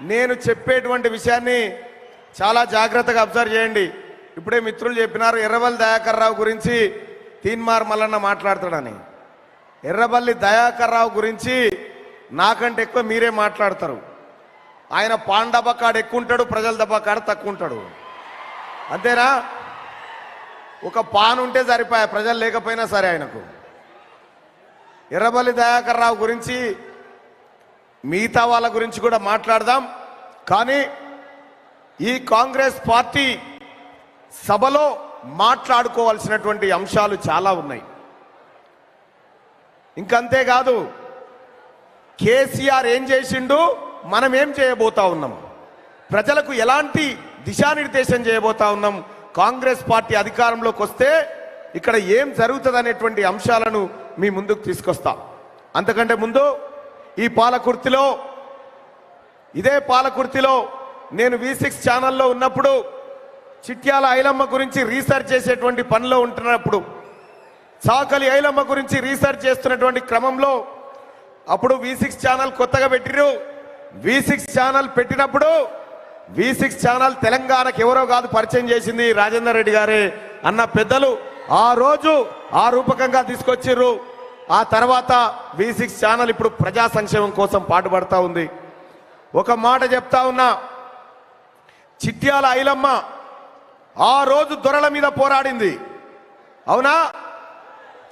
నేను చెప్పేటువంటి విషయాన్ని చాలా జాగ్రత్తగా అబ్జర్వ్ చేయండి. ఇప్పుడే మిత్రులు చెప్పినారు ఎర్రబల్లి దయాకర్ రావు గురించి తీన్మార్ మల్లన్న మాట్లాడతాడని. ఎర్రబల్లి దయాకర్ రావు గురించి నాకంటే ఎక్కువ మీరే మాట్లాడతారు. ఆయన పాన్ డబ్బా కాడ ఎక్కువ ఉంటాడు ప్రజల డబ్బా కాడ తక్కువ ఉంటాడు. అంతేనా? ఒక పాన్ ఉంటే సరిపోయా ప్రజలు లేకపోయినా సరే ఆయనకు. ఎర్రబల్లి దయాకర్ రావు గురించి మిగతా వాళ్ళ గురించి కూడా మాట్లాడదాం. కానీ ఈ కాంగ్రెస్ పార్టీ సభలో మాట్లాడుకోవాల్సినటువంటి అంశాలు చాలా ఉన్నాయి. ఇంకంతేకాదు కేసీఆర్ ఏం చేసిండు? మనం ఏం చేయబోతా ఉన్నాం? ప్రజలకు ఎలాంటి దిశానిర్దేశం చేయబోతా ఉన్నాం? కాంగ్రెస్ పార్టీ అధికారంలోకి వస్తే ఇక్కడ ఏం జరుగుతుంది అనేటువంటి అంశాలను మీ ముందుకు తీసుకొస్తా. అంతకంటే ముందు ఈ పాలకుర్తిలో ఇదే పాలకుర్తిలో నేను వి సిక్స్ ఛానల్లో ఉన్నప్పుడు చిట్యాల ఐలమ్మ గురించి రీసెర్చ్ చేసేటువంటి పనిలో ఉంటున్నప్పుడు చాకలి ఐలమ్మ గురించి రీసెర్చ్ చేస్తున్నటువంటి క్రమంలో అప్పుడు వి సిక్స్ ఛానల్ కొత్తగా పెట్టిరు వి సిక్స్ ఛానల్ పెట్టినప్పుడు వి సిక్స్ ఛానల్ తెలంగాణకు ఎవరో కాదు పరిచయం చేసింది రాజేందర్ రెడ్డి గారే అన్న పెద్దలు ఆ రోజు ఆ రూపకంగా తీసుకొచ్చిర్రు. ఆ తర్వాత వి సిక్స్ ఛానల్ ఇప్పుడు ప్రజా సంక్షేమం కోసం పాటుపడతా ఉంది. ఒక మాట చెప్తా ఉన్నా. చిట్యాల ఐలమ్మ ఆ రోజు దొరల మీద పోరాడింది. అవునా?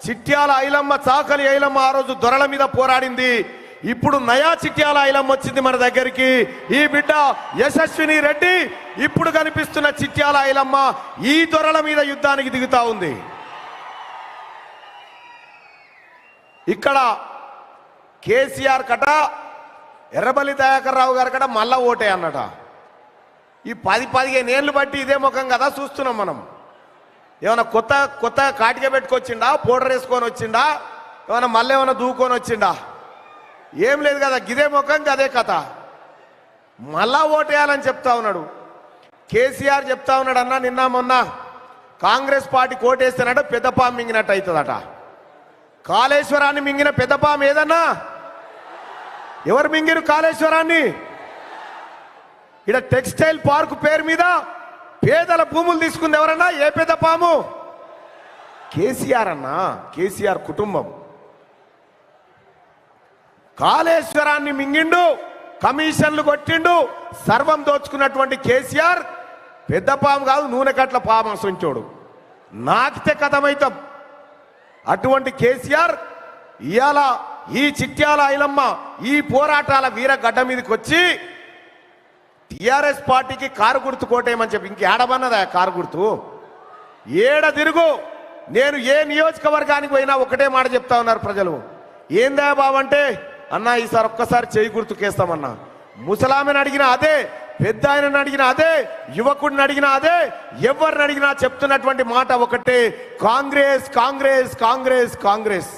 చిట్యాల ఐలమ్మ చాకలి ఐలమ్మ ఆ రోజు దొరల మీద పోరాడింది. ఇప్పుడు నయా చిట్యాల ఐలమ్మ వచ్చింది మన దగ్గరికి. ఈ బిడ్డ యశస్విని రెడ్డి ఇప్పుడు కనిపిస్తున్న చిట్యాల ఐలమ్మ ఈ దొరల మీద యుద్ధానికి దిగుతా ఉంది. ఇక్కడ కేసీఆర్ కట ఎర్రబల్లి దయాకర్ రావు గారు కట మళ్ళా ఓటే అన్నట. ఈ పది పదిహేను ఏళ్ళు బట్టి ఇదే ముఖం కదా చూస్తున్నాం మనం. ఏమైనా కొత్త కొత్త కాటిక పెట్టుకొచ్చిండా పౌడర్ వేసుకొని వచ్చిండా ఏమైనా మళ్ళీ ఏమైనా దూకొని వచ్చిండా? ఏం లేదు కదా గిదే ముఖం గదే కథ. మళ్ళా ఓటేయాలని చెప్తా ఉన్నాడు. కేసీఆర్ చెప్తా ఉన్నాడు అన్న నిన్న మొన్న కాంగ్రెస్ పార్టీ కోటేస్తేనట పెద్ద మింగినట్టు అవుతుందట. కాళేశ్వరాన్ని మింగిన పెద్దపాము ఏదన్నా? ఎవరు మింగిరు కాళేశ్వరాన్ని? ఇక్కడ టెక్స్టైల్ పార్క్ పేరు మీద పేదల భూములు తీసుకుంది ఎవరన్నా? ఏ పెద్ద పాము? కేసీఆర్ అన్నా కేసీఆర్ కుటుంబం. కాళేశ్వరాన్ని మింగిండు కమిషన్లు కొట్టిండు సర్వం దోచుకున్నటువంటి కేసీఆర్ పెద్ద పాము కాదు నూనె కట్ల పాము అసంచోడు. నాకితే కథమైతాం. అటువంటి కేసీఆర్ ఇవాళ ఈ చిట్యాల ఐలమ్మ ఈ పోరాటాల వీర గడ్డ మీదకి వచ్చి టిఆర్ఎస్ పార్టీకి కారు గుర్తు కోటేయమని చెప్పి ఇంక ఏడబన్నదా కారు గుర్తు? ఏడ తిరుగు? నేను ఏ నియోజకవర్గానికి పోయినా ఒకటే మాట చెప్తా ఉన్నారు ప్రజలు. ఏందా బాబంటే అన్నా ఈసారి ఒక్కసారి చేయి గుర్తుకేస్తామన్నా ముసలామెను అడిగినా అదే పెద్ద ఆయనను అడిగినా అదే యువకుడిని అడిగినా అదే ఎవరిని అడిగినా చెప్తున్నటువంటి మాట ఒకటే కాంగ్రెస్ కాంగ్రెస్ కాంగ్రెస్ కాంగ్రెస్.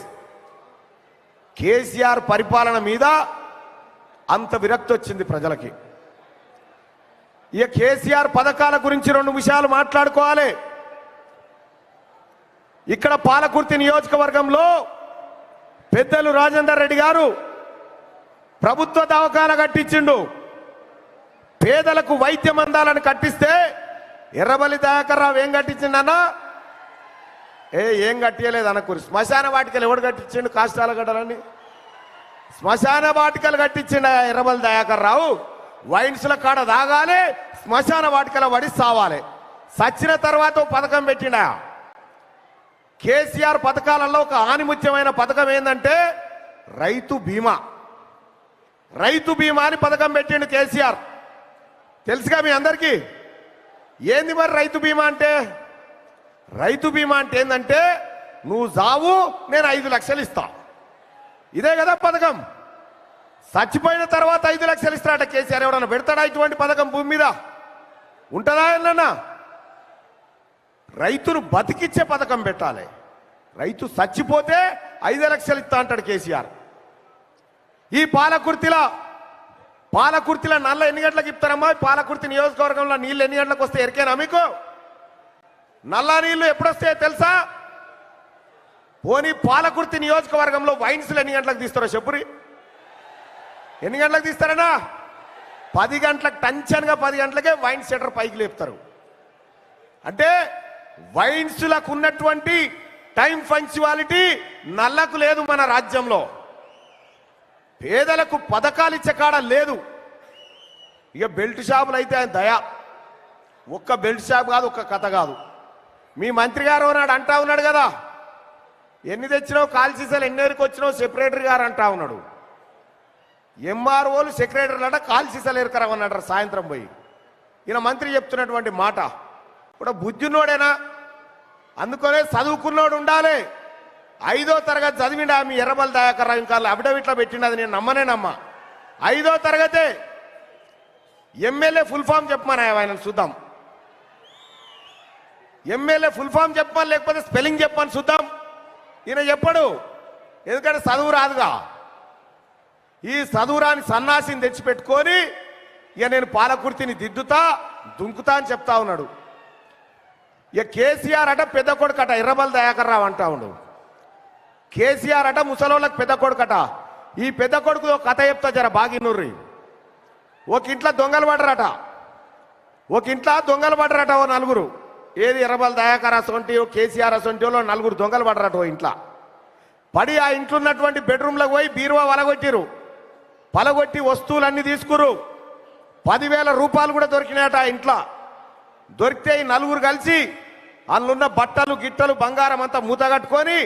కేసీఆర్ పరిపాలన మీద అంత విరక్తి వచ్చింది ప్రజలకి. ఇక కేసీఆర్ పథకాల గురించి రెండు విషయాలు మాట్లాడుకోవాలి. ఇక్కడ పాలకుర్తి నియోజకవర్గంలో పెద్దలు రాజేందర్ రెడ్డి గారు ప్రభుత్వ దవాఖాన కట్టించిండు. పేదలకు వైద్యం అందాలని కట్టిస్తే ఎర్రబల్లి దయాకర్రావు ఏం కట్టించిండన్నా ఏ ఏం కట్టియలేదు అనకూరి శ్మశాన వాటికలు ఎవడు కట్టించిండు? కాష్టాల గడ్డలని శ్మశాన వాటికలు కట్టించిండు ఎర్రబలి ఎర్రబల్లి వైన్స్ల కాడ దాగాలి శ్మశాన వాటికల పడి సావాలి. సచ్చిన తర్వాత ఓ పథకం పెట్టినా కేసీఆర్ పథకాలలో ఒక ఆనిముత్యమైన పథకం ఏంటంటే రైతు బీమా. రైతు బీమా అని పథకం పెట్టిండు కేసీఆర్. తెలుసుగా మీ అందరికీ? ఏంది మరి రైతు బీమా అంటే? రైతు బీమా అంటే ఏంటంటే నువ్వు జావు నేను ఐదు లక్షలు ఇస్తా. ఇదే కదా పథకం. చచ్చిపోయిన తర్వాత ఐదు లక్షలు ఇస్తాడట కేసీఆర్ ఎవడన్నా పెడతాడా ఇటువంటి పథకం భూమి మీద? ఉంటుందా ఏమన్నా? రైతును బతికిచ్చే పథకం పెట్టాలి. రైతు చచ్చిపోతే ఐదు లక్షలు ఇస్తా అంటాడు కేసీఆర్. ఈ పాలకుర్తిలో పాలకుర్తిలో నల్ల ఎన్ని గంటలకు ఇస్తారమ్మా పాలకుర్తి నియోజకవర్గంలో నీళ్ళు ఎన్ని గంటలకు వస్తే ఎరికేనా మీకు? నల్ల నీళ్ళు ఎప్పుడొస్తాయో తెలుసా? పోనీ పాలకుర్తి నియోజకవర్గంలో వైన్స్లు ఎన్ని గంటలకు తీస్తారో చెప్పురి. ఎన్ని గంటలకు తీస్తారనా పది గంటలకు టెన్షన్గా పది గంటలకే వైన్ సెటర్ పైకి లేపుతారు. అంటే వైన్స్లకు ఉన్నటువంటి టైం ఫంక్చువాలిటీ నల్లకు లేదు మన రాజ్యంలో. పేదలకు పథకాలు ఇచ్చే కాడ లేదు. ఇక బెల్ట్ షాపులు అయితే ఆయన దయ. ఒక్క బెల్ట్ షాప్ కాదు ఒక్క కథ కాదు. మీ మంత్రి గారు ఉన్నాడు అంటా ఉన్నాడు కదా. ఎన్ని తెచ్చినావు కాల్ సీసాలు ఎన్నేరికి వచ్చినావు సెక్రటరీ గారు అంటా ఉన్నాడు. ఎంఆర్ఓలు సెక్రటరీలు అంట కాల్ సీసాలు ఎరకరమన్నాడు సాయంత్రం పోయి. ఈయన మంత్రి చెప్తున్నటువంటి మాట. ఇప్పుడు బుద్ధిన్నోడేనా? అందుకనే చదువుకున్నోడు ఉండాలి. ఐదో తరగతి చదివిండా మీ ఎర్రబల్ దయాకర్ ఇంకా అఫిడవిట్లో పెట్టిండది నేను నమ్మనే నమ్మ. ఐదో తరగతే ఎమ్మెల్యే ఫుల్ ఫామ్ చెప్పమని ఆయన చూద్దాం. ఎమ్మెల్యే ఫుల్ ఫామ్ చెప్పమని లేకపోతే స్పెల్లింగ్ చెప్పమని చూద్దాం. ఈయన చెప్పడు. ఎందుకంటే చదువు రాదుగా. ఈ చదువురాని సన్నాసిని తెచ్చిపెట్టుకొని ఇక నేను పాలకుర్తిని దిద్దుతా దుంకుతా అని చెప్తా ఉన్నాడు. ఇక కేసీఆర్ అట పెద్ద కొడుకట ఎర్రబల్ దయాకర్ రావు అంటా ఉండు. కేసీఆర్ అట ముసలోళ్ళకి పెద్ద కొడుకట. ఈ పెద్ద కొడుకు ఒక కథ చెప్తా జర బాగినూర్రి. ఒక ఇంట్లో దొంగలు పడరట ఒక ఇంట్లో దొంగలు పడరట ఓ నలుగురు. ఏది ఎర్రబల్ దయాకర్ అసొంటి ఓ కేసీఆర్ అసొంటి వాళ్ళు నలుగురు దొంగలు పడరట ఓ ఇంట్లో. పడి ఆ ఇంట్లో ఉన్నటువంటి బెడ్రూమ్లోకి పోయి బీరువా వలగొట్టిరు పలగొట్టి వస్తువులన్నీ తీసుకురు పదివేల రూపాయలు కూడా దొరికినాయట ఆ ఇంట్లో. దొరికితే ఈ నలుగురు కలిసి అందులో బట్టలు గిట్టలు బంగారం అంతా మూత కట్టుకొని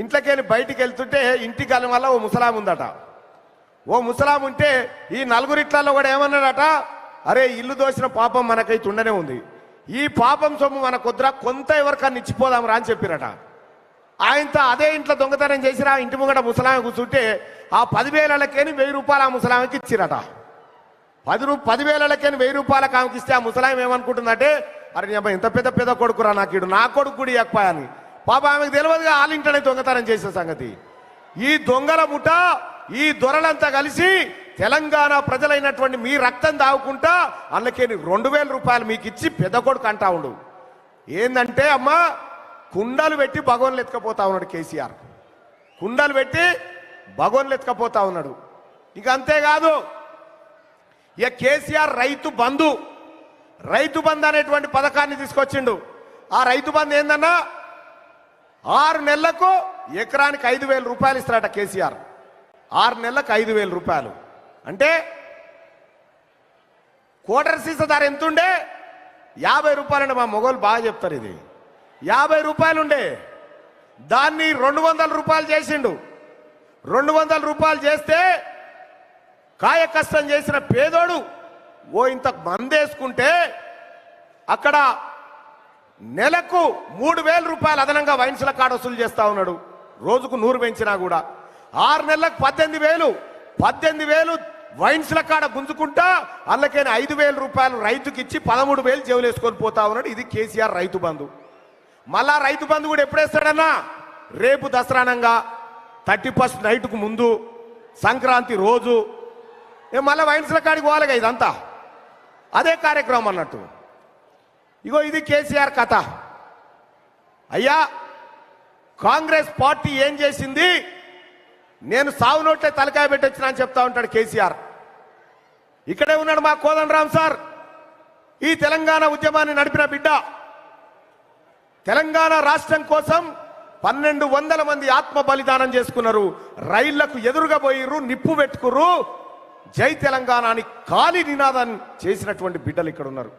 ఇంట్లోకెళ్ళి బయటికి వెళ్తుంటే ఇంటి వెళ్ళం వల్ల ఓ ముసలాం ఉందట. ఓ ముసలాం ఉంటే ఈ నలుగురిట్లలో కూడా ఏమన్నాడట? అరే ఇల్లు దోసిన పాపం మనకైతే ఉండనే ఉంది. ఈ పాపం సొమ్ము మన కొద్దిరా కొంత ఎవరికన్నా ఇచ్చిపోదాం రా అని చెప్పిరట. ఆయనతో అదే ఇంట్లో దొంగతనం చేసిరా ఇంటి ముంగట ముసలామె కూర్చుంటే ఆ పదివేలకేని వెయ్యి రూపాయలు ఆ ముసలామెకి ఇచ్చిరట. పది రూ పదివేలకేని వెయ్యి రూపాయలకు ఆమెకి ఇస్తే ఆ ముసలాం ఏమనుకుంటుందంటే అరే నేను అబ్బాయి ఇంత పెద్ద పెద్ద కొడుకురా నాకు ఇడు నా కొడుకు కూడా ఇవ్వకపోయా అని పాప ఆమెకు తెలియదుగా ఆలింటనే దొంగతనం చేసిన సంగతి. ఈ దొంగల ముఠ ఈ దొరలంతా కలిసి తెలంగాణ ప్రజలైనటువంటి మీ రక్తం దావుకుంటా అందుకే రెండు వేల రూపాయలు మీకు ఇచ్చి పెద్ద కొడుకు అంటా ఉండు. ఏందంటే అమ్మా కుండలు పెట్టి భగవన్లు ఎత్తుకపోతా ఉన్నాడు కేసీఆర్. కుండలు పెట్టి భగవన్లు ఎత్తుకపోతా ఉన్నాడు. ఇక అంతేకాదు ఇక కేసీఆర్ రైతు బంధు. రైతు బంధు అనేటువంటి పథకాన్ని తీసుకొచ్చిండు. ఆ రైతు బంధు ఏందన్నా ఆరు నెలలకు ఎకరానికి ఐదు వేల రూపాయలు ఇస్తారట కేసీఆర్. ఆరు నెలలకు ఐదు వేల రూపాయలు. అంటే కోటర్ సీసా ధర ఎంతుండే? యాభై రూపాయలండి మా మొగోలు బాగా చెప్తారు ఇది. యాభై రూపాయలుండే. దాన్ని రెండు వందల రూపాయలు చేసిండు. రెండు వందల రూపాయలు చేస్తే కాయ కష్టం చేసిన పేదోడు ఓ ఇంత మందేసుకుంటే అక్కడ నెలకు మూడు వేల రూపాయలు అదనంగా వైన్స్ల కాడ వసూలు చేస్తా ఉన్నాడు. రోజుకు నూరు పెంచినా కూడా. ఆరు నెలలకు పద్దెనిమిది వేలు పద్దెనిమిది వేలు వైన్స్ల కాడ గుంజుకుంటా అందుకని ఐదు వేల రూపాయలు రైతుకి ఇచ్చి పదమూడు వేలు జేబులు పోతా ఉన్నాడు. ఇది కేసీఆర్ రైతు బంధు. మళ్ళా రైతు బంధు కూడా ఎప్పుడేస్తాడన్నా రేపు దసరానంగా థర్టీ ఫస్ట్ నైట్కు ముందు సంక్రాంతి రోజు. మళ్ళీ వైన్స్ల కాడికి పోవాలిగా ఇదంతా? అదే కార్యక్రమం అన్నట్టు. ఇగో ఇది కేసీఆర్ కథ. అయ్యా కాంగ్రెస్ పార్టీ ఏం చేసింది? నేను సావు నోట్లే తలకాయ పెట్టొచ్చిన అని చెప్తా ఉంటాడు కేసీఆర్. ఇక్కడే ఉన్నాడు మా కోదండరామ్ సార్. ఈ తెలంగాణ ఉద్యమాన్ని నడిపిన బిడ్డ. తెలంగాణ రాష్ట్రం కోసం పన్నెండు వందల మంది ఆత్మ బలిదానం చేసుకున్నారు. రైళ్ళకు ఎదురుగా పోయిర్రు నిప్పు పెట్టుకుర్రు. జై తెలంగాణ అని కాలి నినాదాన్ని చేసినటువంటి బిడ్డలు ఇక్కడ ఉన్నారు.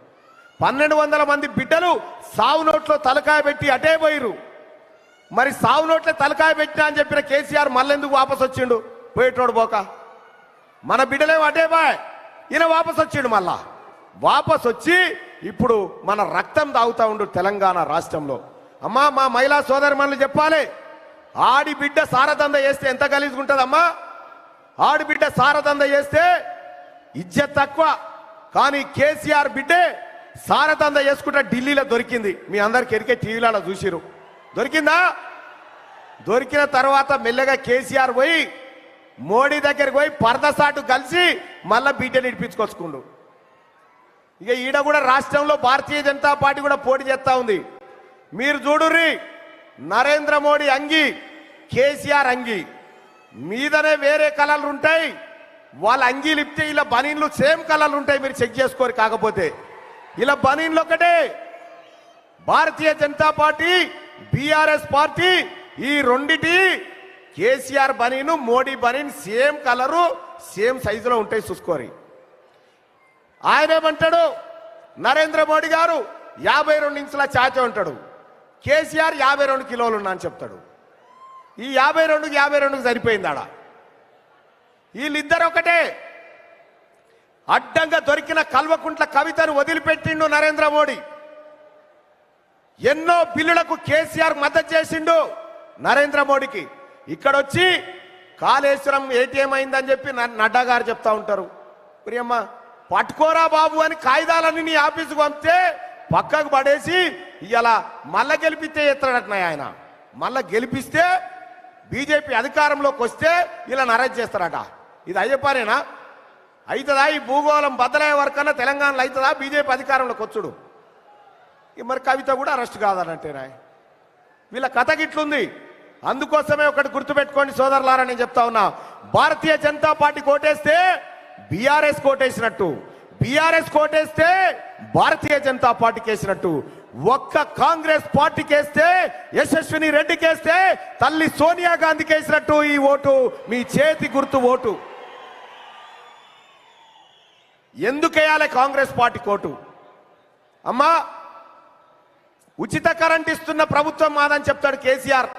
పన్నెండు వందల మంది బిడ్డలు సావు నోట్లో తలకాయ పెట్టి అటే పోయిరు మరి సావు నోట్లే తలకాయ పెట్టినా అని చెప్పిన కేసీఆర్ మళ్ళెందుకు వాపస్ వచ్చిండు? పోయేటోడు పోక. మన బిడ్డలేమో అటే బాయ్ ఈయన వాపస్ వచ్చిండు మళ్ళా. వాపస్ వచ్చి ఇప్పుడు మన రక్తం తాగుతా ఉండు తెలంగాణ రాష్ట్రంలో. అమ్మా మా మహిళా సోదరి మనల్ని చెప్పాలి. ఆడి బిడ్డ సారదంద చేస్తే ఎంత గలీజుకుంటుందమ్మా ఆడి బిడ్డ సారదంద చేస్తే ఇజ్జత్ తక్కువ. కానీ కేసీఆర్ బిడ్డే సారతంద చేసుకుంటే ఢిల్లీలో దొరికింది. మీ అందరికి ఎరికే టీవీలలో చూసిరు దొరికిందా? దొరికిన తర్వాత మెల్లగా కేసీఆర్ పోయి మోడీ దగ్గరికి పోయి పరదసాటు కలిసి మళ్ళా బిడ్డని ఇడిపించుకొచ్చుకుండు. ఇక ఈడ కూడా రాష్ట్రంలో భారతీయ జనతా పార్టీ కూడా పోటీ చేస్తా ఉంది. మీరు చూడుర్రి నరేంద్ర మోడీ అంగి కేసీఆర్ అంగి. మీదనే వేరే కలర్లు ఉంటాయి వాళ్ళ అంగీలు ఇప్తే ఇలా బనీన్లు సేమ్ కలర్లు ఉంటాయి మీరు చెక్ చేసుకోరు కాకపోతే. ఇలా బనీన్లు ఒకటే. Bharatiya Janata party BRS party ఈ రెండిటి KCR baniyan Modi baniyan same colour same సైజులో ఉంటాయి చూసుకోరి. ఆయనేమంటాడు? నరేంద్ర మోడీ గారు యాభై రెండు ఇంచుల చాచ ఉంటాడు కేసీఆర్ యాభై రెండు కిలోలు ఉన్నా అని చెప్తాడు. ఈ యాభై రెండుకి యాభై రెండుకి సరిపోయింది ఆడ వీళ్ళిద్దరు ఒకటే అడ్డంగా దొరికిన కల్వకుంట్ల కవితను వదిలిపెట్టిండు నరేంద్ర మోడీ. ఎన్నో బిల్లులకు కేసీఆర్ మద్దతు చేసిండు నరేంద్ర మోడీకి. ఇక్కడ వచ్చి కాళేశ్వరం ఏటీఎం అయిందని చెప్పి నడ్డా గారు చెప్తా ఉంటారు. ప్రియమ్మ పట్టుకోరా బాబు అని కాగితాలన్నీ నీ ఆఫీసుకు పంపితే పక్కకు పడేసి ఇలా మళ్ళా గెలిపితే ఎత్తడట్నాయి ఆయన. మళ్ళా గెలిపిస్తే బీజేపీ అధికారంలోకి వస్తే ఇలా నరేజ్ చేస్తారట. ఇది అయ్యప్పనేనా? అవుతుందా ఈ భూగోళం బద్దలయ్యే వరకన్నా తెలంగాణలో అవుతుందా బీజేపీ అధికారంలోకి వచ్చుడు. మరి కవిత కూడా అరెస్ట్ కాదనంటేనా వీళ్ళ కథ గిట్లుంది. అందుకోసమే ఒకటి గుర్తుపెట్టుకోండి సోదరులారా నేను చెప్తా ఉన్నా. భారతీయ జనతా పార్టీ కోటేస్తే బీఆర్ఎస్ కోటేసినట్టు. బీఆర్ఎస్ కోటేస్తే భారతీయ జనతా పార్టీకి వేసినట్టు ఒక్క కాంగ్రెస్ పార్టీకి వేస్తే యశస్విని రెడ్డికి వేస్తే తల్లి సోనియా గాంధీకి వేసినట్టు ఈ ఓటు. మీ చేతి గుర్తు ఓటు. ఎందుకేయాలి కాంగ్రెస్ పార్టీ కోటు? అమ్మా ఉచిత కరెంట్ ఇస్తున్న ప్రభుత్వం మాదని చెప్తాడు కేసీఆర్.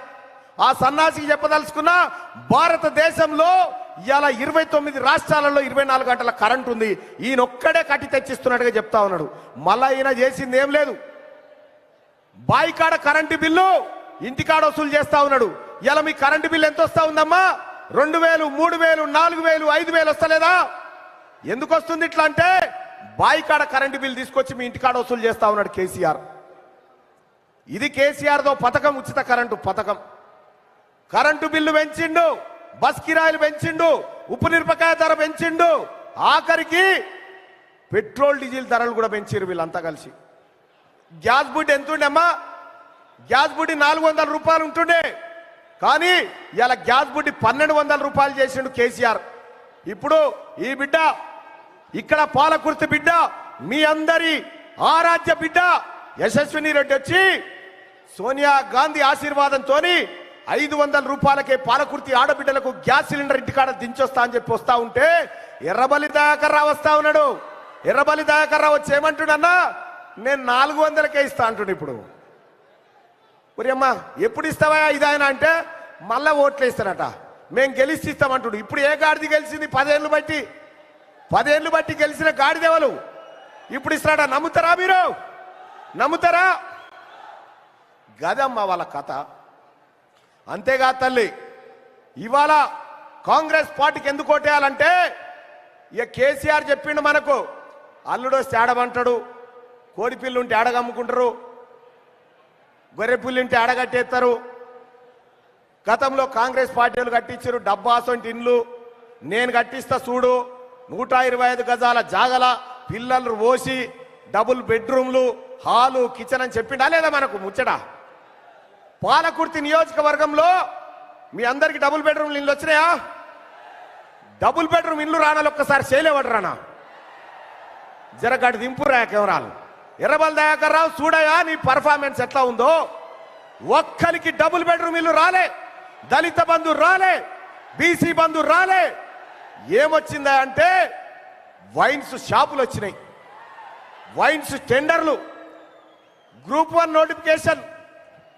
ఆ సన్నాసికి చెప్పదలుచుకున్న భారతదేశంలో ఇవాళ ఇరవై తొమ్మిది రాష్ట్రాలలో ఇరవై నాలుగు గంటల కరెంట్ ఉంది. ఈయన ఒక్కడే కట్టి తెచ్చిస్తున్నట్టుగా చెప్తా ఉన్నాడు. మళ్ళా ఈయన చేసింది ఏం లేదు. బాయికాడ కరెంటు బిల్లు ఇంటికాడ వసూలు చేస్తా ఉన్నాడు. ఇలా మీ కరెంటు బిల్లు ఎంత వస్తా ఉందమ్మా? రెండు వేలు మూడు వేలు నాలుగు వేలు ఐదు వేలు వస్తలేదా? ఎందుకు వస్తుంది ఇట్లా అంటే బాయికాడ కరెంటు బిల్ తీసుకొచ్చి మీ ఇంటికాడ వసూలు చేస్తా ఉన్నాడు కేసీఆర్. ఇది కేసీఆర్తో పథకం ఉచిత కరెంటు పథకం. కరెంటు బిల్లు పెంచిండు బస్ కిరాయిలు పెంచిండు ఉప్పు నిరపకాయ ధర పెంచిండు. ఆఖరికి పెట్రోల్ డీజిల్ ధరలు కూడా పెంచారు వీళ్ళంతా కలిసి. గ్యాస్ బుడ్డి ఎంత ఉండేమ్మా గ్యాస్ బుడ్డి నాలుగు వందల రూపాయలు ఉంటుండే. కానీ ఇలా గ్యాస్ బుడ్డి పన్నెండు వందల రూపాయలు చేసిండు కేసీఆర్. ఇప్పుడు ఈ బిడ్డ ఇక్కడ పాలకుర్తి బిడ్డ మీ అందరి ఆరాధ్య బిడ్డ యశస్విని రెడ్డి వచ్చి సోనియా గాంధీ ఆశీర్వాదంతో ఐదు వందల రూపాయలకే పాలకుర్తి ఆడబిడ్డలకు గ్యాస్ సిలిండర్ ఇంటికాడ దించొస్తా అని చెప్పి వస్తా ఉంటే ఎర్రబలి దయాకర్రా వస్తా ఉన్నాడు. ఎర్రబలి దయాకర్రా వచ్చి ఏమంటుడన్నా నేను నాలుగు వందలకే ఇస్తా అంటుండు ఇప్పుడు. ఒరియమ్మా ఎప్పుడు ఇస్తావా ఇదాయన అంటే? మళ్ళా ఓట్లు ఇస్తానట మేము గెలిచి ఇస్తామంటుడు. ఇప్పుడు ఏ గాడిది గెలిచింది? పదేళ్ళు బట్టి. పదేళ్ళు బట్టి గెలిచిన గాడిదేవలు ఇప్పుడు ఇస్తాడా? నమ్ముతారా మీరు? నమ్ముతారా? గదమ్మ వాళ్ళ కథ. అంతేగా తల్లి ఇవాళ కాంగ్రెస్ పార్టీకి ఎందుకు ఓటేయాలంటే ఇక కేసీఆర్ చెప్పిండు మనకు అల్లుడు వస్తే ఆడమంటాడు కోడిపిల్లు ఉంటే ఆడగమ్ముకుంటారు గొర్రెపిల్లు ఉంటే ఆడగట్టేస్తారు. గతంలో కాంగ్రెస్ పార్టీలు కట్టించారు డబ్బాసొంటి ఇండ్లు నేను కట్టిస్తా చూడు. నూట ఇరవై ఐదు గజాల జాగల పిల్లలు పోసి డబుల్ బెడ్రూమ్లు హాలు కిచెన్ అని చెప్పిండా లేదా మనకు ముచ్చట? పాలకుర్తి నియోజకవర్గంలో మీ అందరికి డబుల్ బెడ్రూమ్లు ఇల్లు వచ్చినాయా? డబుల్ బెడ్రూమ్ ఇల్లు రానాలి ఒక్కసారి చేయలేవాడు రానా జరగడు దింపురా కెమెరాలు. ఎర్రబల్ దయాకర్ రావు చూడయా నీ పర్ఫార్మెన్స్ ఎట్లా ఉందో? ఒక్కరికి డబుల్ బెడ్రూమ్ ఇల్లు రాలే. దళిత బంధు రాలే. బీసీ బంధు రాలే. ఏమొచ్చిందా అంటే వైన్స్ షాపులు వచ్చినాయి. వైన్స్ టెండర్లు. Group one notification.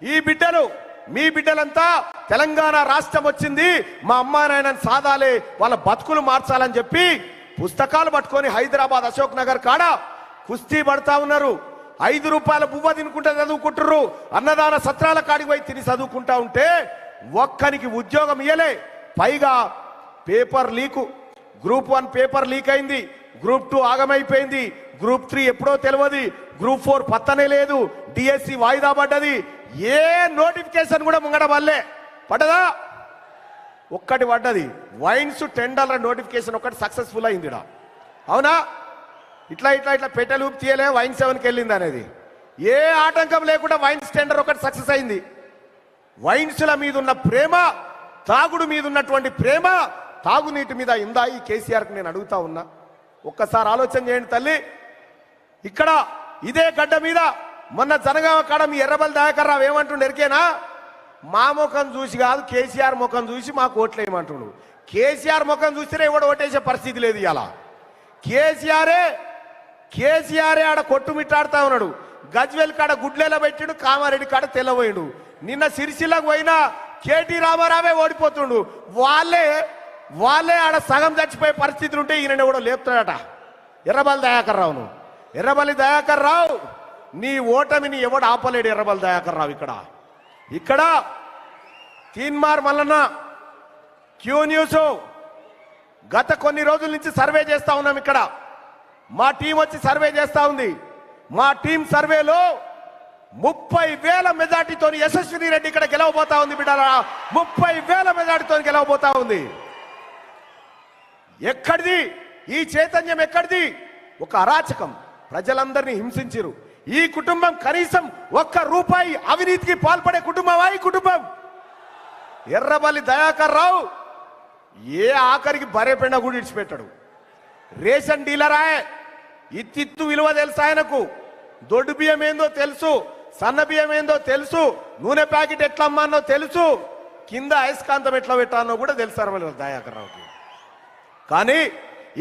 ఈ బిడ్డలు మీ బిడ్డలంతా తెలంగాణ రాష్ట్రం వచ్చింది. మా అమ్మా నాయనని సాధాలే వాళ్ళ బతుకులు మార్చాలని చెప్పి పుస్తకాలు పట్టుకొని హైదరాబాద్ అశోక్ నగర్ కాడ కుస్తీ పడతా ఉన్నారు. ఐదు రూపాయల బువ్వ తినుకుంటే చదువుకుంటుర్రు. అన్నదాన సత్రాల కాడికి పోయి తిని చదువుకుంటా ఉంటే ఒక్కనికి ఉద్యోగం ఇయ్యలే. పైగా paper leak. Group one paper leak అయింది. గ్రూప్ టూ ఆగమైపోయింది. గ్రూప్ త్రీ ఎప్పుడో తెలియదు గ్రూప్ ఫోర్ పత్తనే లేదు. డిఎస్సి వాయిదా పడ్డది. ఏ నోటిఫికేషన్ కూడా ముంగడ వల్లే పడ్డదా? ఒక్కటి పడ్డది. వైన్స్ టెండర్ల నోటిఫికేషన్ ఒక్కటి సక్సెస్ఫుల్ అయింది అవునా? ఇట్లా ఇట్లా ఇట్లా పెట్టెలు తీయలే వైన్ సెవెన్కి వెళ్ళింది అనేది. ఏ ఆటంకం లేకుండా వైన్స్ టెండర్ ఒకటి సక్సెస్ అయింది. వైన్స్ల మీద ఉన్న ప్రేమ తాగుడు మీద ఉన్నటువంటి ప్రేమ తాగునీటి మీద ఇందా ఈ కేసీఆర్కి నేను అడుగుతా ఉన్నా. ఒక్కసారి ఆలోచన చేయండి తల్లి. ఇక్కడ ఇదే గడ్డ మీద మొన్న జనగామ కాడ మీ ఎర్రబల్ దయాకర్ రావు ఏమంటుండు ఎరికేనా? మా ముఖం చూసి కాదు కేసీఆర్ ముఖం చూసి మాకు ఓట్లేమంటుండు కేసీఆర్ ముఖం చూస్తేనే ఎవడు ఓటేసే పరిస్థితి లేదు ఇలా కేసీఆరే కేసీఆరే ఆడ కొట్టుమిట్టాడుతా ఉన్నాడు. గజ్వేల్ కాడ గుడ్లెల పెట్టిండు కామారెడ్డి కాడ తెల్లబోయిండు. నిన్న సిరిసిల్లకు పోయినా కేటీ రామారావే ఓడిపోతుండు. వాళ్ళే వాళ్ళే ఆడ సగం చచ్చిపోయే పరిస్థితులు ఉంటే ఈయన కూడా లేపుతాడట. ఎర్రబల్లి దయాకర్ రావును. ఎర్రబల్లి దయాకర్ రావు నీ ఓటమిని ఎవడు ఆపలేడు ఎర్రబల్లి దయాకర్ రావు ఇక్కడ. ఇక్కడ తీన్మార్ మల్లన్న క్యూ న్యూస్ గత కొన్ని రోజుల నుంచి సర్వే చేస్తా ఉన్నాం ఇక్కడ. మా టీం వచ్చి సర్వే చేస్తా ఉంది. మా టీం సర్వేలో ముప్పై వేల మెజార్టీతో యశస్విని రెడ్డి ఇక్కడ గెలవబోతా ఉంది బిడ్డ ముప్పై వేల మెజార్టీతో గెలవబోతా ఉంది. ఎక్కడిది? ఈ చైతన్యం ఎక్కడిది? ఒక అరాచకం. ప్రజలందరినీ హింసించిరు ఈ కుటుంబం కనీసం ఒక్క రూపాయి అవినీతికి పాల్పడే కుటుంబమా ఈ కుటుంబం? ఎర్రబల్లి దయాకర్ రావు ఏ ఆఖరికి బరేపెండ కూడా ఇడిచిపెట్టాడు. రేషన్ డీలరా ఇత్తిత్తు విలువ తెలుసు ఆయనకు? దొడ్డు బియ్యం ఏందో తెలుసు సన్న బియ్యం ఏందో తెలుసు నూనె ప్యాకెట్ ఎట్లా అమ్మానో తెలుసు కింద అయస్కాంతం ఎట్లా పెట్టానో కూడా తెలుసు అరవై దయాకర్ రావుకి. కానీ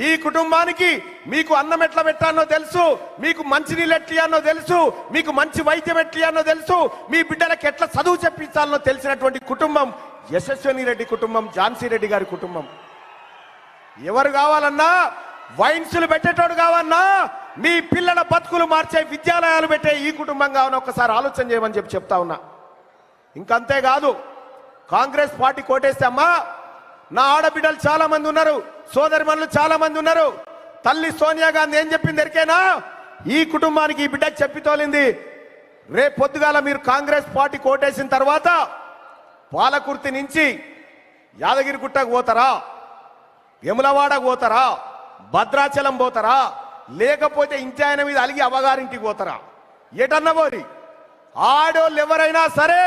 ఈ కుటుంబానికి మీకు అన్నం ఎట్లా పెట్టానో తెలుసు మీకు మంచి నీళ్ళు ఎట్లియానో తెలుసు మీకు మంచి వైద్యం ఎట్లియానో తెలుసు మీ బిడ్డలకు ఎట్లా చదువు చెప్పించాలనో తెలిసినటువంటి కుటుంబం యశస్విని రెడ్డి కుటుంబం ఝాన్సీ రెడ్డి గారి కుటుంబం. ఎవరు కావాలన్నా వైన్సులు పెట్టేటోడు కావన్నా మీ పిల్లల బతుకులు మార్చే విద్యాలయాలు పెట్టే ఈ కుటుంబం కావాలని ఒక్కసారి ఆలోచన చేయమని చెప్పి చెప్తా ఉన్నా. ఇంకంతే కాదు కాంగ్రెస్ పార్టీ కోటేస్తే అమ్మా నా ఆడబిడ్డలు చాలా మంది ఉన్నారు సోదరిమణులు చాలా మంది ఉన్నారు. తల్లి సోనియా గాంధీ ఏం చెప్పింది ఎరికేనా ఈ కుటుంబానికి ఈ బిడ్డకు చెప్పి తోలింది రేపు పొద్దుగాల మీరు కాంగ్రెస్ పార్టీ కోటేసిన తర్వాత పాలకుర్తి నుంచి యాదగిరిగుట్టకు పోతారా? యములవాడకు పోతారా? భద్రాచలం పోతారా? లేకపోతే ఇంటి ఆయన మీద అలిగి అవగారింటికి పోతారా? ఎటన్నా పోరి? ఆడోళ్ళు ఎవరైనా సరే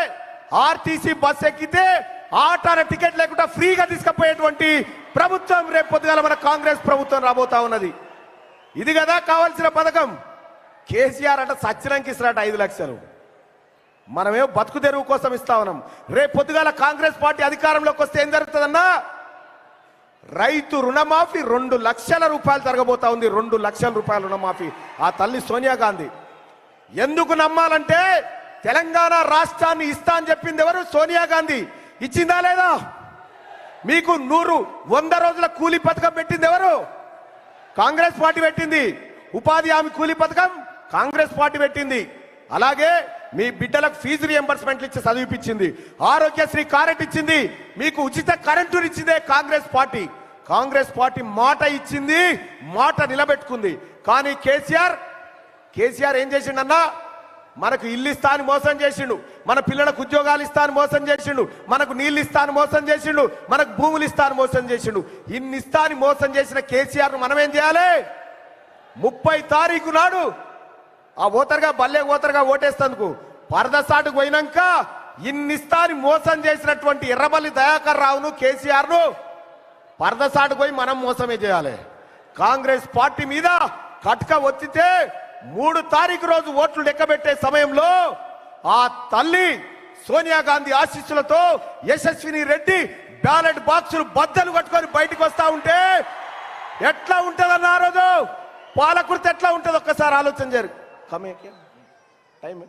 ఆర్టీసీ బస్ ఎక్కితే ఆట అనే టికెట్ లేకుండా ఫ్రీగా తీసుకుపోయేటువంటి ప్రభుత్వం రేపు పొద్దుగాల మన కాంగ్రెస్ ప్రభుత్వం రాబోతా ఉన్నది. ఇది కదా కావాల్సిన పథకం. కేసీఆర్ అట సచ్చినంకి ఇస్తారట ఐదు లక్షలు. మనమే బతుకు తెరువు కోసం ఇస్తా ఉన్నాం. రేపు పొద్దుగాల కాంగ్రెస్ పార్టీ అధికారంలోకి వస్తే ఏం జరుగుతుందన్నా? రైతు రుణమాఫీ రెండు లక్షల రూపాయలు జరగబోతా ఉంది. రెండు లక్షల రూపాయల రుణమాఫీ. ఆ తల్లి సోనియా గాంధీ. ఎందుకు నమ్మాలంటే తెలంగాణ రాష్ట్రాన్ని ఇస్తా అని చెప్పింది ఎవరు? సోనియా గాంధీ. ఇచ్చిందా లేదా? మీకు నూరు వంద రోజుల కూలీ పథకం పెట్టింది ఎవరు? కాంగ్రెస్ పార్టీ పెట్టింది. ఉపాధి హామీ కూలీ పథకం కాంగ్రెస్ పార్టీ పెట్టింది. అలాగే మీ బిడ్డలకు ఫీజు రియంబర్స్మెంట్లు ఇచ్చి చదివిపించింది. ఆరోగ్యశ్రీ కరెంట్ ఇచ్చింది. మీకు ఉచిత కరెంటు ఇచ్చిందే కాంగ్రెస్ పార్టీ. కాంగ్రెస్ పార్టీ మాట ఇచ్చింది మాట నిలబెట్టుకుంది. కానీ కేసీఆర్ కేసీఆర్ ఏం చేసిండన్నా? మనకు ఇల్లు ఇస్తా అని మోసం చేసిండు. మన పిల్లలకు ఉద్యోగాలు ఇస్తా అని మోసం చేసిండు. మనకు నీళ్ళు ఇస్తా అని మోసం చేసిండు. మనకు భూములు ఇస్తా అని మోసం చేసిండు. ఇన్ని ఇస్తా అని మోసం చేసిన కేసీఆర్ మనం ఏం చేయాలి? ముప్పై తారీఖు నాడు ఆ ఓతరుగా బల్లే ఓతరుగా ఓటేస్తందుకు పరదసాటుకు పోయినాక ఇన్నిస్తాని మోసం చేసినటువంటి ఎర్రబల్లి దయాకర్ రావును కేసీఆర్ను పరదసాటుకు పోయి మనం మోసమే చేయాలి. కాంగ్రెస్ పార్టీ మీద కట్క వచ్చితే మూడు తారీఖు రోజు ఓట్లు లెక్కబెట్టే సమయంలో ఆ తల్లి సోనియా గాంధీ ఆశీస్సులతో యశస్విని రెడ్డి బ్యాలెట్ బాక్సులు బద్దలు కట్టుకొని బయటకు వస్తా ఉంటే ఎట్లా ఉంటదన్న ఆ రోజు? పాలకుర్తి ఎట్లా ఉంటది? ఒక్కసారి ఆలోచన జరు టైం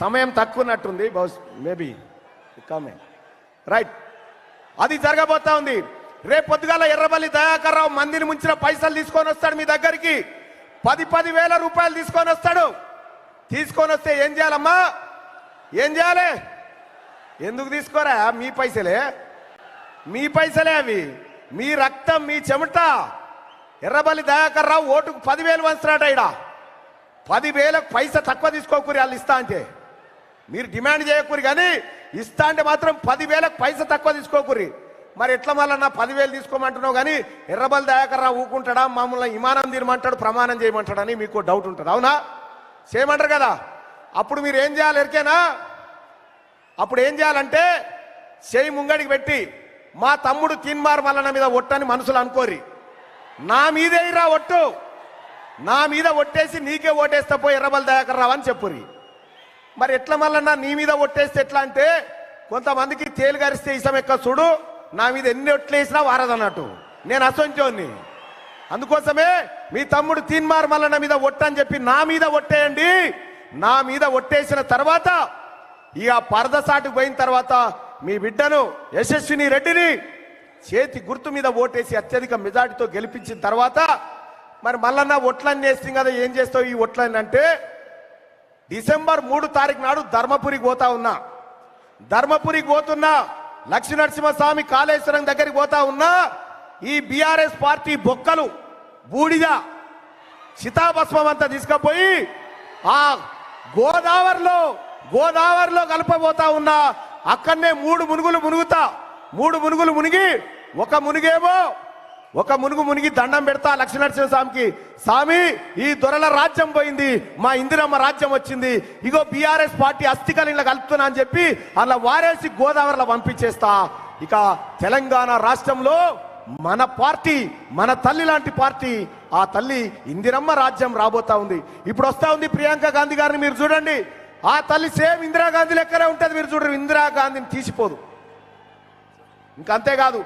సమయం తక్కువ ఉన్నట్టుంది బహుశా మేబీ కమే రైట్ అది జరగబోతా ఉంది. రేపు ఎర్రబల్లి దయాకర్రావు మందిని ముంచిన పైసలు తీసుకొని వస్తాడు మీ దగ్గరికి. పది పది వేల రూపాయలు తీసుకొని వస్తాడు. తీసుకొని వస్తే ఏం చేయాలమ్మా? ఏం చేయాలి? ఎందుకు తీసుకోరా? మీ పైసలే? మీ పైసలే అవి. మీ రక్తం మీ చెమట. ఎర్రబల్లి దయాకర్రావు ఓటుకు పదివేలు వంచురాట ఇడ పదివేలకు పైస తక్కువ తీసుకోకూరి వాళ్ళు ఇస్తా అంటే. మీరు డిమాండ్ చేయకూరి కానీ ఇస్తా అంటే మాత్రం పదివేలకు పైస తక్కువ తీసుకోకూరి మరి ఎట్లా మళ్ళీ నా పదివేలు తీసుకోమంటున్నావు కానీ ఎర్రబల్ దయాకర్ ఊకుంటాడా? మమ్మల్ని విమానం తీరమంటాడు ప్రమాణం చేయమంటాడని మీకు డౌట్ ఉంటుంది. అవునా? చేయమంటారు కదా. అప్పుడు మీరు ఏం చేయాలి ఎరికేనా? అప్పుడు ఏం చేయాలంటే చేయి ముంగడికి పెట్టి మా తమ్ముడు తీన్మార్ మల్లన్న మీద ఒట్టని మనుషులు అనుకోరి. నా మీదే ఇరా ఒట్టు. నా మీద ఒట్టేసి నీకే ఓటేస్తా పోయి ఎర్రబల్ దయాకర్ రావు అని చెప్పురి మరి ఎట్లా మల్లన్న నీ మీద ఒట్టేస్తే ఎట్లా అంటే కొంతమందికి తేలు గరిస్తే ఇష్టం ఎక్క చూడు. నా మీద ఎన్ని ఒట్లేసినా వారదన్నట్టు నేను అసొంచోని అందుకోసమే మీ తమ్ముడు తీన్మార్ మల్లన్న మీద ఒట్టని చెప్పి నా మీద ఒట్టేయండి. నా మీద ఒట్టేసిన తర్వాత ఇక పరదసాటుకు పోయిన తర్వాత మీ బిడ్డను యశస్విని రెడ్డిని చేతి గుర్తు మీద ఓటేసి అత్యధిక మెజార్టీతో గెలిపించిన తర్వాత మరి మల్లన్న ఒట్లని చేస్తుంది కదా ఏం చేస్తావు ఈ ఒట్లని అంటే డిసెంబర్ మూడు తారీఖు నాడు ధర్మపురికి పోతా ఉన్నా. ధర్మపురికి పోతున్నా లక్ష్మీ నరసింహస్వామి కాళేశ్వరం దగ్గరికి పోతా ఉన్నా ఈ బీఆర్ఎస్ పార్టీ బొక్కలు బూడిద చితాభస్మం అంతా తీసుకుపోయి ఆ గోదావరిలో గోదావరిలో కలపబోతా ఉన్నా అక్కడనే మూడు మునుగులు మునుగుతా మూడు మునుగులు మునిగి ఒక మునిగేమో ఒక మునుగు మునిగి దండం పెడతా లక్ష్మీనరసింహ స్వామికి స్వామి ఈ దొరల రాజ్యం పోయింది మా ఇందిరమ్మ రాజ్యం వచ్చింది ఇగో బీఆర్ఎస్ పార్టీ అస్థికలు ఇలా కలుపుతున్నా అని చెప్పి అలా వారేసి గోదావరిలో పంపించేస్తా. ఇక తెలంగాణ రాష్ట్రంలో మన పార్టీ మన తల్లి లాంటి పార్టీ ఆ తల్లి ఇందిరమ్మ రాజ్యం రాబోతా ఉంది. ఇప్పుడు వస్తా ఉంది ప్రియాంక గాంధీ గారిని మీరు చూడండి. ఆ తల్లి సేమ్ ఇందిరాగాంధీ లెక్కనే ఉంటుంది మీరు చూడండి. ఇందిరాగాంధీని తీసిపోదు. ఇంకంతేకాదు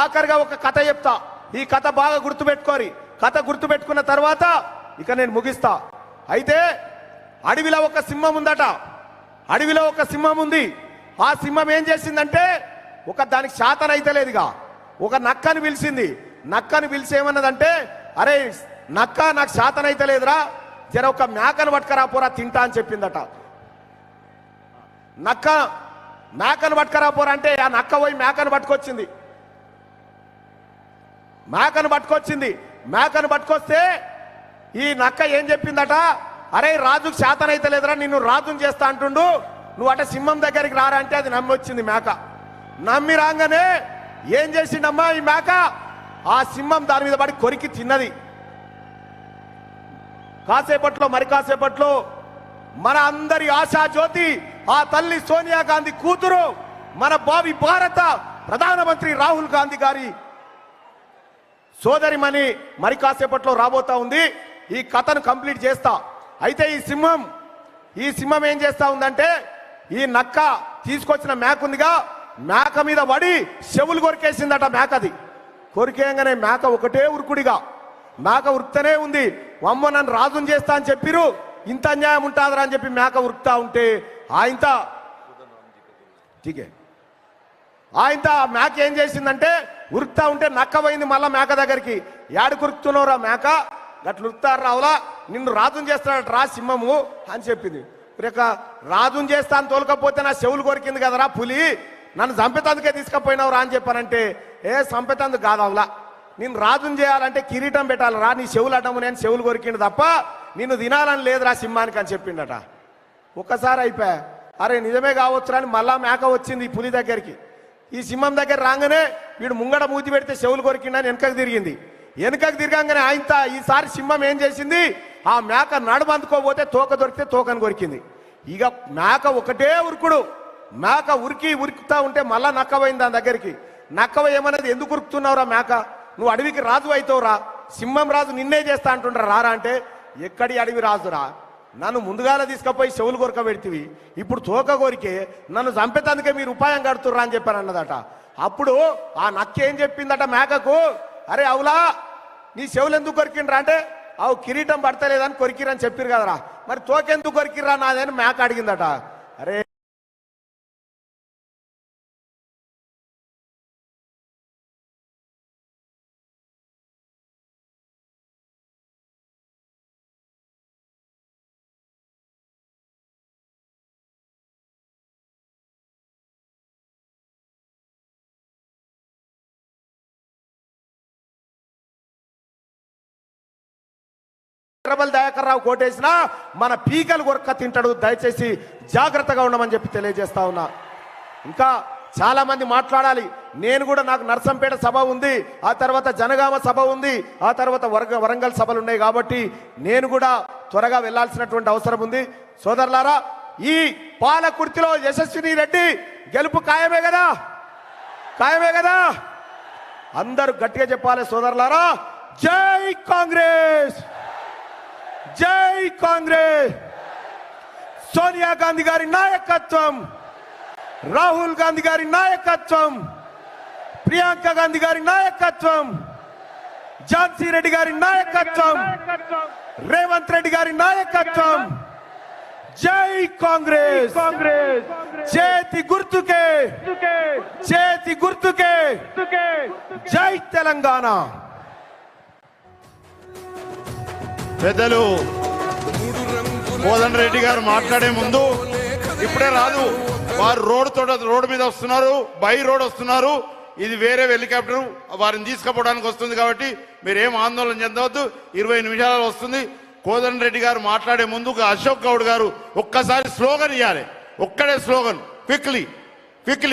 ఆఖరిగా ఒక కథ చెప్తా. ఈ కథ బాగా గుర్తుపెట్టుకోరి. కథ గుర్తుపెట్టుకున్న తర్వాత ఇక నేను ముగిస్తా. అయితే అడవిలో ఒక సింహం ఉందట. అడవిలో ఒక సింహం ఉంది. ఆ సింహం ఏం చేసిందంటే ఒక దానికి శాతం అయితే లేదుగా. ఒక నక్కని పిలిచింది. నక్కని పిలిచి ఏమన్నదంటే అరే నక్క నాకు శాతం అయితే లేదురా. జర ఒక మేకను పట్టుకరా పోరా తింటా అని చెప్పిందట. నక్క మేకను పట్టుకరా పోరా అంటే ఆ నక్క పోయి మేకను పట్టుకొచ్చింది. మేకను పట్టుకొచ్చింది. మేకను పట్టుకొస్తే ఈ నక్క ఏం చెప్పిందట? అరే రాజుకు శాతం అయితే లేదురా నిన్ను రాజుని చేస్తా అంటుండు. నువ్వు అట సింహం దగ్గరికి రారా అంటే అది నమ్మి వచ్చింది మేక. నమ్మి రాగానే ఏం చేసిండమ్మా ఈ మేక? ఆ సింహం దాని మీద పడి కొరికి తిన్నది. కాసేపట్లో మరి కాసేపట్లో మన అందరి ఆశా జ్యోతి ఆ తల్లి సోనియా గాంధీ కూతురు మన బావి భారత ప్రధానమంత్రి రాహుల్ గాంధీ గారి సోదరిమణి మరి కాసేపట్లో రాబోతా ఉంది. ఈ కథను కంప్లీట్ చేస్తా. అయితే ఈ సింహం ఈ సింహం ఏం చేస్తా ఉందంటే ఈ నక్క తీసుకొచ్చిన మేక ఉందిగా మేక మీద పడి చెవులు కొరికేసిందట మేకది. కొరికేయంగానే మేక ఒకటే ఉరుకుడిగా. మేక ఉరుకుతూనే ఉంది. అమ్మ నన్ను రాజుని చేస్తా అని చెప్పిరు. ఇంత అన్యాయం ఉంటుందిరా అని చెప్పి మేక ఉరుకుతా ఉంటే ఆయంత ఠీకే ఆయన మేక ఏం చేసిందంటే ఉరుకుతా ఉంటే నక్క పోయింది మళ్ళా మేక దగ్గరికి. ఏడుకురుకుతున్నావురా మేక? గట్లు ఉరుకుతారు రావులా? నిన్ను రాజుని చేస్తాడట రా సింహము అని చెప్పింది. ఇక రాజుని చేస్తా అని తోలకపోతే నా చెవులు కొరికింది కదరా పులి? నన్ను చంపేతందుకే తీసుకుపోయినావురా అని చెప్పానంటే ఏ చంపేతందుకు కాదవులా? నేను రాజుని చేయాలంటే కిరీటం పెట్టాలి రా నీ చెవులు అడ్డము నేను చెవులు కొరికిండు తప్ప నిన్ను తినాలని లేదురా సింహానికి అని చెప్పిండట. ఒక్కసారి అయిపోయా. అరే నిజమే కావచ్చురా అని మళ్ళా మేక వచ్చింది ఈ పులి దగ్గరికి. ఈ సింహం దగ్గర రాగానే వీడు ముంగడ మూతి పెడితే చెవులు కొరికిండని వెనకకు తిరిగింది. వెనకకు తిరగంగానే ఆయన ఈసారి సింహం ఏం చేసింది? ఆ మేక నడుబందుకోపోతే తోక దొరికితే తోకను కొరికింది. ఇక మేక ఒకటే ఉరుకుడు. మేక ఉరికి ఉరుకుతా ఉంటే మళ్ళా నక్కపోయింది దాని దగ్గరికి. నక్కవ ఏమన్నది? ఎందుకు ఉరుకుతున్నావురా మేక? నువ్వు అడవికి రాజు అవుతావురా. సింహం రాజు నిన్నే చేస్తా అంటుండ్రా రారా అంటే ఎక్కడి అడవి రాజురా? నన్ను ముందుగాల తీసుకుపోయి చెవులు కొరక పెడితివి. ఇప్పుడు తోక కోరికే నన్ను చంపేతందుకే మీరు ఉపాయం కడుతుర్రా అని చెప్పాను అన్నదట. అప్పుడు ఆ నక్క ఏం చెప్పిందట మేకకు? అరే అవులా నీ చెవులు ఎందుకు కొరికిండ్రా అంటే అవు కిరీటం పడతలేదని కొరికిరని చెప్పిరు కదరా. మరి తోకెందుకు కొరికిర్రా నాదని మేక అడిగిందట. అరే ఎర్రబల్ దయాకర్ రావు కోటేసినా మన పీకలు కొరక్క తింటాడు దయచేసి జాగ్రత్తగా ఉండమని చెప్పి తెలియజేస్తా ఉన్నా. ఇంకా చాలా మంది మాట్లాడాలి నేను కూడా నాకు నర్సంపేట సభ ఉంది ఆ తర్వాత జనగామ సభ ఉంది ఆ తర్వాత వరంగ వరంగల్ సభలు ఉన్నాయి కాబట్టి నేను కూడా త్వరగా వెళ్ళాల్సినటువంటి అవసరం ఉంది. సోదరులారా ఈ పాలకుర్తిలో యశస్విని రెడ్డి గెలుపు ఖాయమే కదా? ఖాయమే కదా? అందరూ గట్టిగా చెప్పాలి సోదరులారా జై కాంగ్రెస్! జై కాంగ్రెస్ సోనియా గాంధీ గారి నాయకత్వం! రాహుల్ గాంధీ గారి నాయకత్వం! ప్రియాంక గాంధీ గారి నాయకత్వం! ఝాన్సీ రెడ్డి గారి నాయకత్వం! రేవంత్ రెడ్డి గారి నాయకత్వం! జై కాంగ్రెస్ కాంగ్రెస్! చేతి గుర్తుకే! చేతి గుర్తుకే! జై తెలంగాణ! పెద్దలు కోదండ రెడ్డి గారు మాట్లాడే ముందు ఇప్పుడే రాదు. వారు రోడ్ తోట రోడ్డు మీద వస్తున్నారు బై రోడ్ వస్తున్నారు. ఇది వేరే హెలికాప్టర్ వారిని తీసుకుపోవడానికి వస్తుంది కాబట్టి మీరు ఏం ఆందోళన చెందవద్దు. ఇరవై నిమిషాలు వస్తుంది. కోదండ రెడ్డి గారు మాట్లాడే ముందు అశోక్ గౌడ్ గారు ఒక్కసారి స్లోగన్ ఇవ్వాలి ఒక్కడే స్లోగన్. Quickly quickly.